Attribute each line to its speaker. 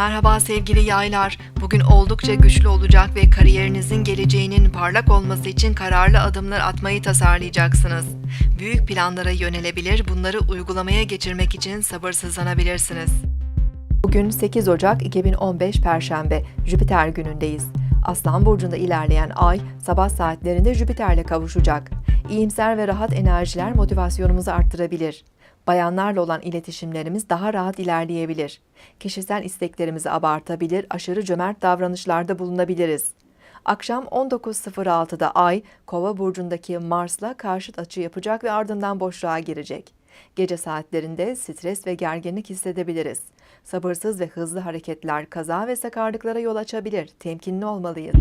Speaker 1: Merhaba sevgili yaylar. Bugün oldukça güçlü olacak ve kariyerinizin geleceğinin parlak olması için kararlı adımlar atmayı tasarlayacaksınız. Büyük planlara yönelebilir, bunları uygulamaya geçirmek için sabırsızlanabilirsiniz. Bugün 8 Ocak 2015 Perşembe, Jüpiter günündeyiz. Aslan burcunda ilerleyen ay sabah saatlerinde Jüpiter'le kavuşacak. İyimser ve rahat enerjiler motivasyonumuzu arttırabilir. Bayanlarla olan iletişimlerimiz daha rahat ilerleyebilir. Kişisel isteklerimizi abartabilir, aşırı cömert davranışlarda bulunabiliriz. Akşam 19.06'da Ay, Kova burcundaki Mars'la karşıt açı yapacak ve ardından boşluğa girecek. Gece saatlerinde stres ve gerginlik hissedebiliriz. Sabırsız ve hızlı hareketler kaza ve sakarlıklara yol açabilir. Temkinli olmalıyız.